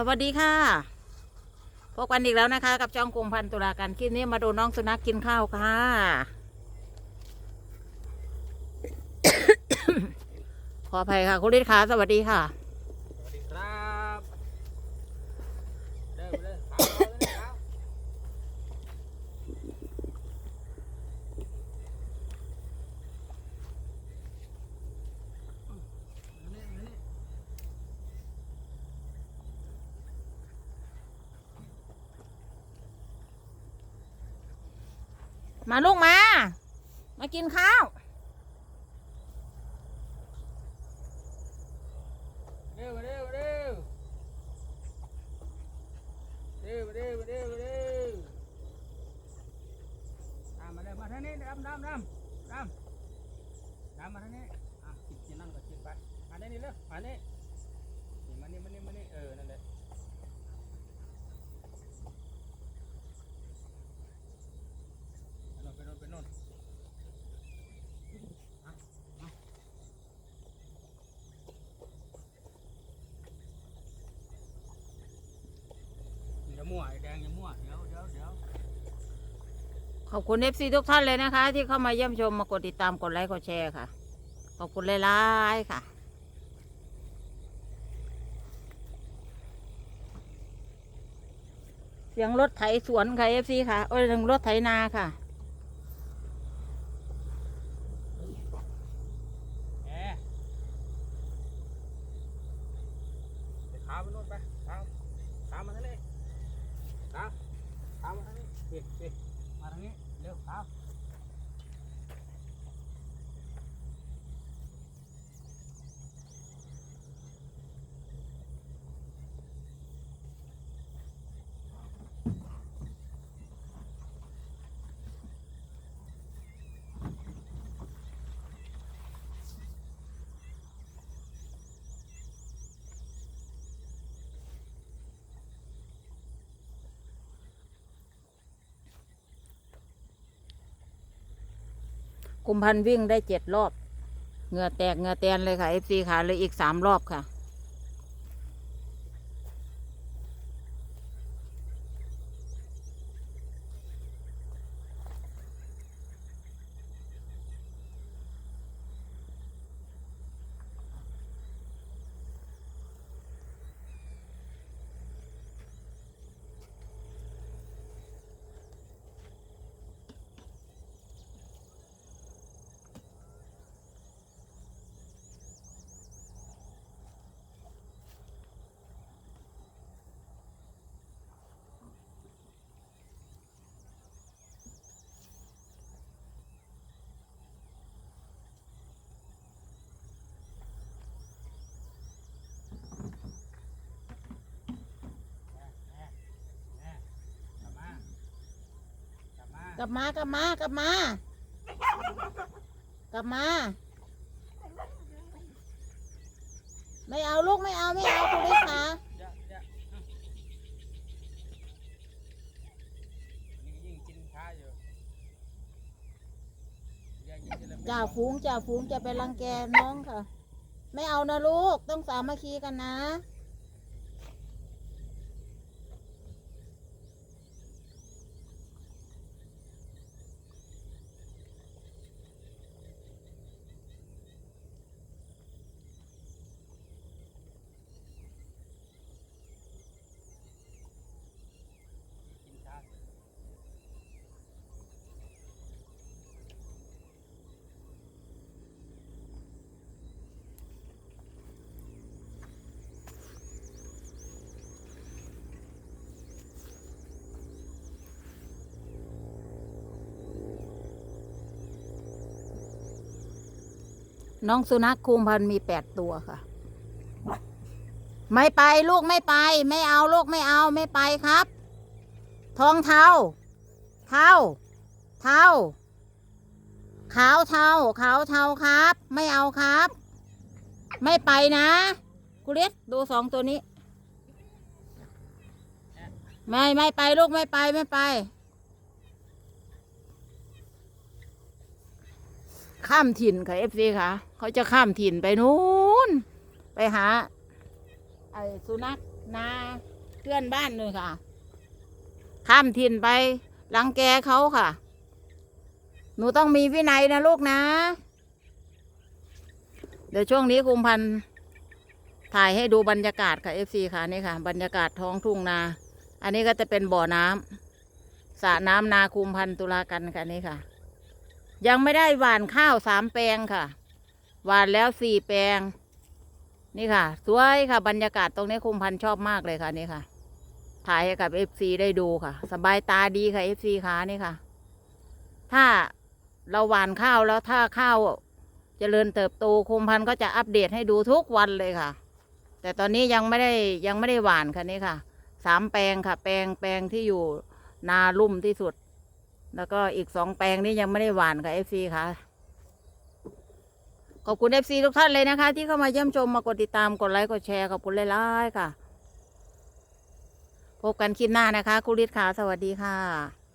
สวัสดีค่ะ พบกันอีกแล้วนะคะ กับจ้องกรงพันตุลาการคลิปนี้มาดูน้องสุนัขกินข้าวค่ะ ขออภัยค่ะ คุณฤทธิ์ค่ะสวัสดีค่ะ สวัสดีครับเริ่มเลยครับเอาเลยครับมานี่มานี่ มาลูกมา มากินข้าว เร็วเร็วเร็วเร็วเร็วเร็วเร็วตามมาเลยมาทางนี้ดำดำดำดำดำมาทางนี้อะกินกินนั่นก็กินไปมาได้นี่เร็วมานี่นี่มานี่มานี่มานี่เออนั่นแหละไปโน่นไปโน่นไปโน่น อย่า มั่วไอ้แดงอย่ามั่วเดี๋ยวเดี๋ยวเดี๋ยวขอบคุณเอฟซีทุกท่านเลยนะคะ ที่เข้ามาเยี่ยมชมมากดติดตามกดไลค์กดแชร์ค่ะ ขอบคุณหลายๆค่ะ เสียงรถไถสวนค่ะเอฟซีค่ะโอ้ยรถไถนาค่ะแอไปขาไปโน่นไปขาขามาทาง เอาขามาทางนี้นี่นี่มาทางนี้เร็วขา กุมพันธ์วิ่งได้เจ็ดรอบ เหงื่อแตกเหงื่อแตนเลยค่ะเอฟซีค่ะเลยอีกสามรอบค่ะ แอกลับมา กลับมากลับมากลับมากลับมา ไม่เอาลูกไม่เอาไม่เอาคุณลิศค่ะเดี๋ยวเดี๋ยวอืมนี่ก็ยิ่งกินช้าอยู่เดี๋ยวยิ่งจะเริ่มจ่าฝูงจ่าฝูงจะไปรังแกน้องค่ะ ไม่เอานะลูกต้องสามัคคีกันนะ น้องสุนัขคุมพันมีแปดตัวค่ะ ไม่ไปลูกไม่ไป ไม่เอาลูกไม่เอาไม่ไปครับ ทองเทาเทาเทาขาวเทาขาวเทาครับ ไม่เอาครับ ไม่ไปนะคุเรศดูสองตัวนี้ ไม่ไม่ไปลูกไม่ไปไม่ไป ข้ามถิ่นค่ะเอฟซีค่ะ เขาจะข้ามถิ่นไปนู้น ไปหาอ้สุนัขนาเพื่อนบ้านเลยค่ะ ข้ามถิ่นไปรังแกเขาค่ะ หนูต้องมีวินัยนะลูกนะ เดี๋ยวช่วงนี้คุมพันถ่ายให้ดูบรรยากาศค่ะเอฟซีค่ะนี่ค่ะ บรรยากาศท้องทุ่งนา อันนี้ก็จะเป็นบ่อน้ำสระน้ำนาคุมพันตุลากันค่ะนี่ค่ะ ยังไม่ได้หว่านข้าวสามแปลงค่ะ หว่านแล้วสี่แปลง นี่ค่ะ สวยค่ะ บรรยากาศตรงนี้คุมพันชอบมากเลยค่ะนี่ค่ะ ถ่ายให้กับเอฟซีได้ดูค่ะ สบายตาดีค่ะเอฟซีค่ะนี่ค่ะ ถ้าเราหว่านข้าวแล้วถ้าข้าวเจริญเติบโตคุมพันก็จะอัปเดตให้ดูทุกวันเลยค่ะ แต่ตอนนี้ยังไม่ได้ยังไม่ได้หว่านค่ะนี่ค่ะสามแปลงค่ะ แปลงแปลงที่อยู่นาลุ่มที่สุด แล้วก็อีกสองแปลงนี้ยังไม่ได้หวานค่ะเอฟซีค่ะ ขอบคุณเอฟซีทุกท่านเลยนะคะ ที่เข้ามาเยี่ยมชมมากดติดตามกดไลค์กดแชร์ขอบคุณหลายๆค่ะ พบกันคลิปหน้านะคะคุริตค่ะสวัสดีค่ะ